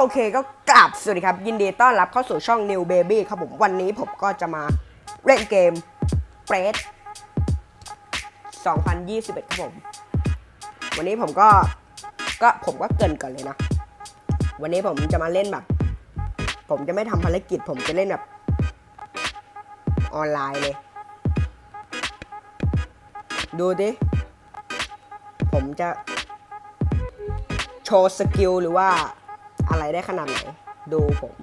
โอเคก็กลับสวัสดีครับ ยินดีต้อนรับเข้าสู่ช่อง New Baby ครับผม วันนี้ผมก็จะมาเล่นเกม p r e s 2021 ครับผม วันนี้ผมก็ก็ผมก็เกินก่อนเลยนะ วันนี้ผมจะมาเล่นแบบ ผมจะไม่ทำภารกิจ ผมจะเล่นแบบ ออนไลน์เลย ดูดิ ผมจะ โชว์สกิลหรือว่า อะไรได้ขนาดไหน ดูผม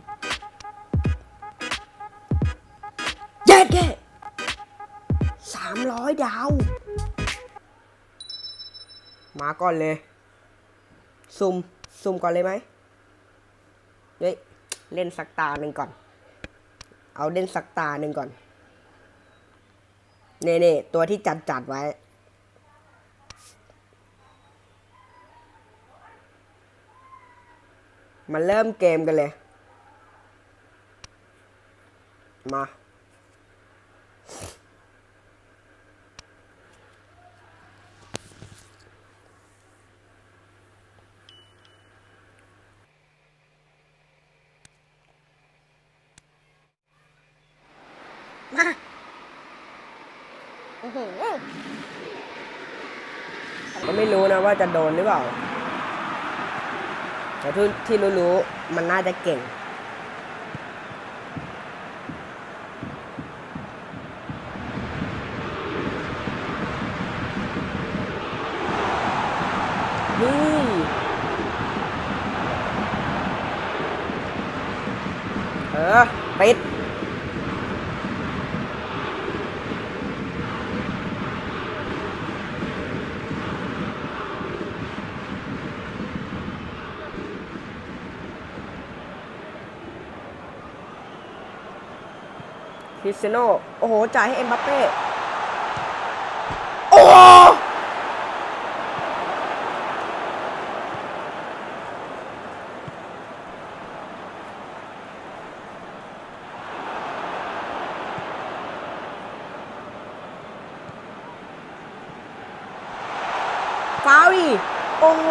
เย็ดแค่สามร้อยดาว มาก่อนเลย ซุ่มซุ่มก่อนเลยไหมเฮ้ยเล่นสักตาหนึ่งก่อน เอาเล่นสักตาหนึ่งก่อนเน่เน่ตัวที่จัดจัดไว้ มาเริ่มเกมกันเลย มา มาอื้อหือก็ไม่รู้นะว่าจะโดนหรือเปล่า แต่ที่ที่รู้ๆมันน่าจะเก่งนี่เออ ปิด คริสเตียโนโอ้โห จ่ายให้เอ็มบัปเป้โอ้โหฟาวดิโอ้โห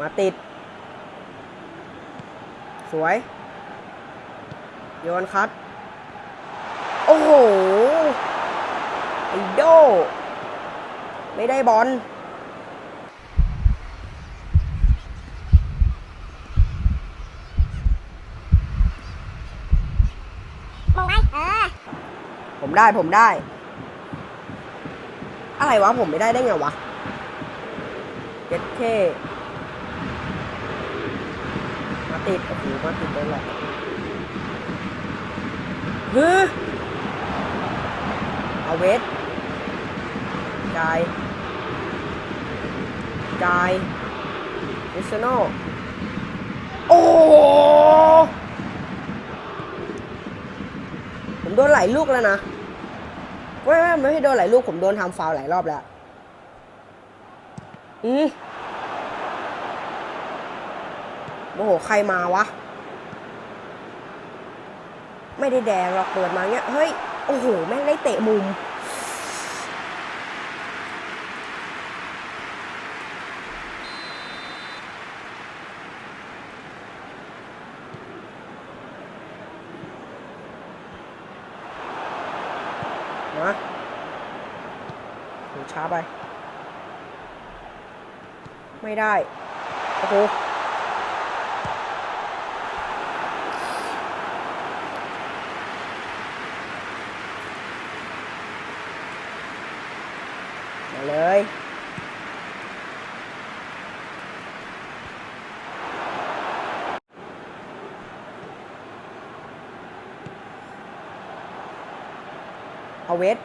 มาติด สวย โยนคัด โอ้โห ไอโด ไม่ได้บอลมองไหมเออ ผมได้ผมได้ อะไรวะ ผมไม่ได้ได้ไงวะเจ็ดเคมา ติดโอ้โหมาติดโดนหลอกฮึเอาเวทจ่ายจ่ายวิสโนโอ้โหผมโดนหลายลูกแล้วนะไม่ไม่ไม่ให้โดนหลายลูก ผมโดนทำฟาวล์หลายรอบแล้ว อืม โอ้โห ใครมาวะ ไม่ได้แดงหรอกเปิดมาเงี้ย เฮ้ย โอ้โห แม่งได้เตะมุม มาช้าไป ไม่ได้ โอ้โห มาเลยเอาเวท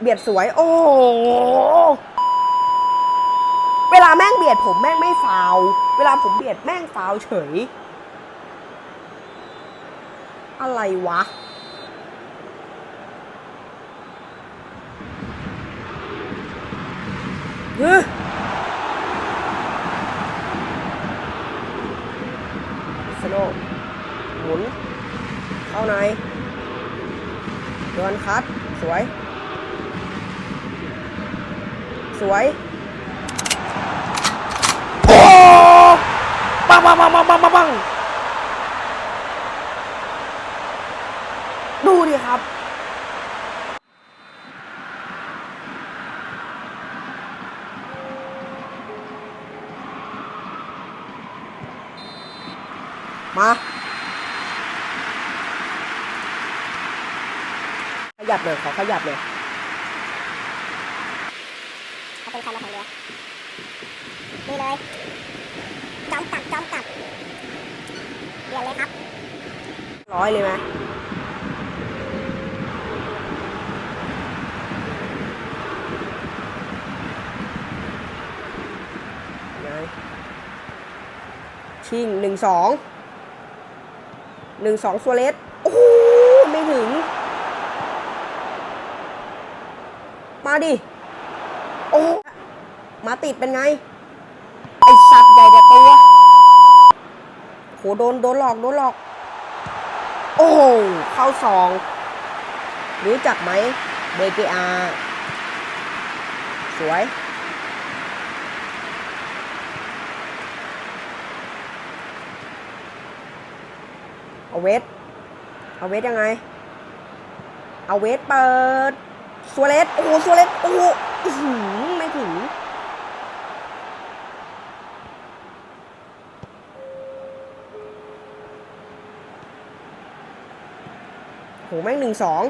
เบียดสวย โอ้โหเวลาแม่งเบียดผมแม่งไม่ฟาว เวลาผมเบียดแม่งฟาวเฉย อะไรวะ เฮ้ย สโนหมุน เข้าในโดนคัด สวย สวย โอ้ปังปังปังปังปังปังปังดูดิครับ มาขยับเลยขอขยับเลยเอาเป็นใครมาแข่งเรือนี่เลยจอมกลับจอมกลับเรียนเลยครับ ร้อยเลยไหมไงชิงหนึ่งสอง หนึ่งสองซัวเลสโอ้โหไม่ถึง มาดิ โอ้ มาติดเป็นไง ไอสัตว์ใหญ่แต่ตัวโหโดน โดนหลอก โดนหลอก โอ้โหเข้าซองรู้จักไหมเบเกอาสวย เอาเวทเอาเวทยังไง เอาเวทเปิดสัวเลสโอ้โหสัวเลสโอ้โหไม่ถึงโหแม่งหนึ่งสอง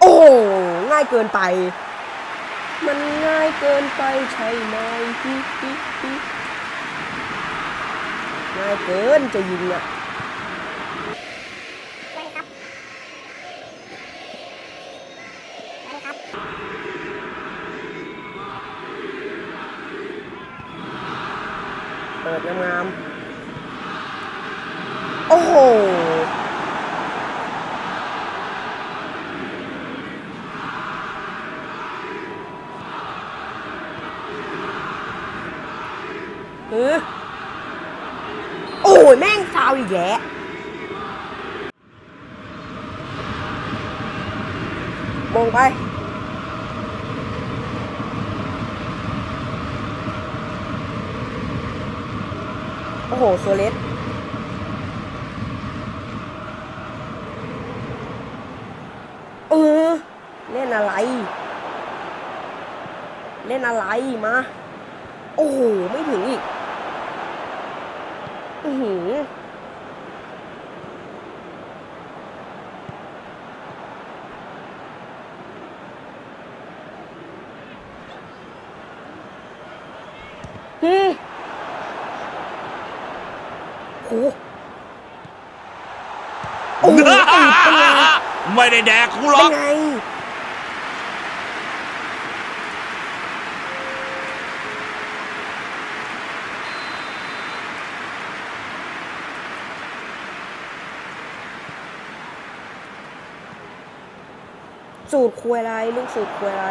โอ้ง่ายเกินไป มันง่ายเกินไปใช่ไหมฮิฮิฮิ ง่ายเกินจะยิงอะเลยครับเลยครับเปิดงามๆโอ้โหเออโอ้ ยแม่งฟาวอีกแล้วมองไป โอ้โห โซเลสเออ เล่นอะไร เล่นอะไรมา โอ้โห ไม่ถึงอีก อือหืออืมโหโอ้โหติดเป็นไง ไม่ได้แดกกูหรเป็อนก ไง สูตรควยไรลูกสูตรควยไร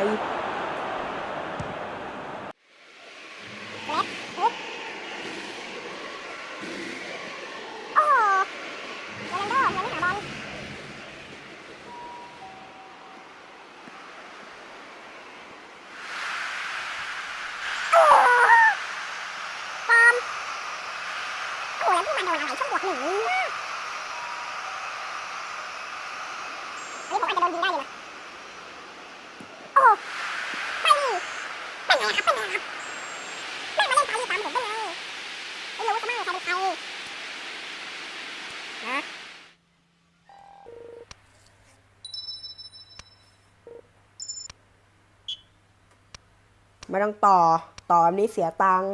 โอ้โหโรนัลโดยังไม่หาบอลโอ้โหฟอมโอ้โหแล้วพี่มันโดนอะไรช่วงบวหนึ่งเนี่ยอันนี้ผมอาจจะโดนยิงได้เลยนะโอ้โหไม่ เป็นไงครับเป็นไงครับแม่งมาเล่นปาลีตามผมได้ไงไม่รู้จะมั่งใครเป็นใครนะไม่ต้องต่อ ต่อแบบนี้เสียตังค์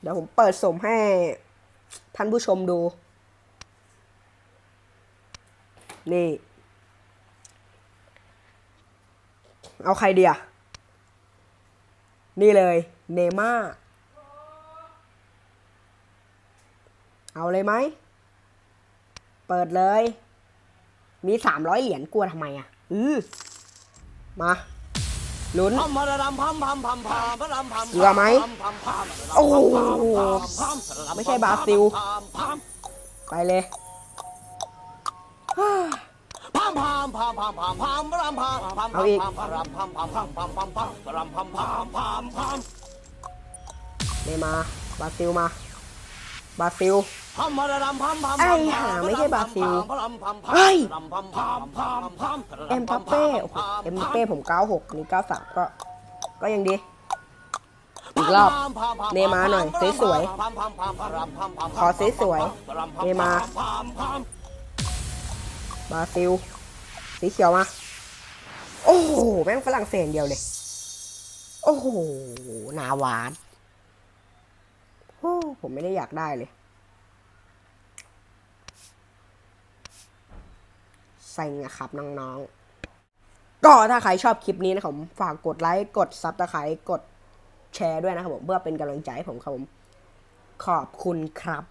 เดี๋ยวผมเปิดสมให้ท่านผู้ชมดู นี่ เอาใครเดียนี่เลย เนม่า เอาเลยไหม เปิดเลย มีสามร้อยเหรียญกลัวทำไมอะ อือมาลุ้นพัมพะระดำพัมพัมพัมพัมพะระดำพัมเกลือไหมโอ้โหไม่ใช่บาซิล ไปเลย พัมพัมพัมพัมพัมพัมพลัมพัมพัมเอาอีกพัมพัมพัมพัมพัมพัมพัมพัมพลัมพัมพัมพัมพัมเนมาบราซิลมาบราซิลพัมพัมพัมพไอ้ห่าไม่ใช่บราซิลเฮ้ยเอ็มบัปเป้เอ็มบัปเป้ผม 96นนี้93 ก็ ก็ยังดีอีกรอบเนมาหน่อยสวยๆขอสวยๆเนมา บราซิล สีเขียวมา โอ้โห แม่งฝรั่งเศสเดียวเลย โอ้โหหนาหวานโอ้ผมไม่ได้อยากได้เลย ใส่งอะครับน้องๆ ก็ถ้าใครชอบคลิปนี้นะครับผมฝากกดไลค์ กดซับสไครต์กดแชร์ด้วยนะครับผม เพื่อเป็นกำลังใจให้ผมครับผม ขอบคุณครับ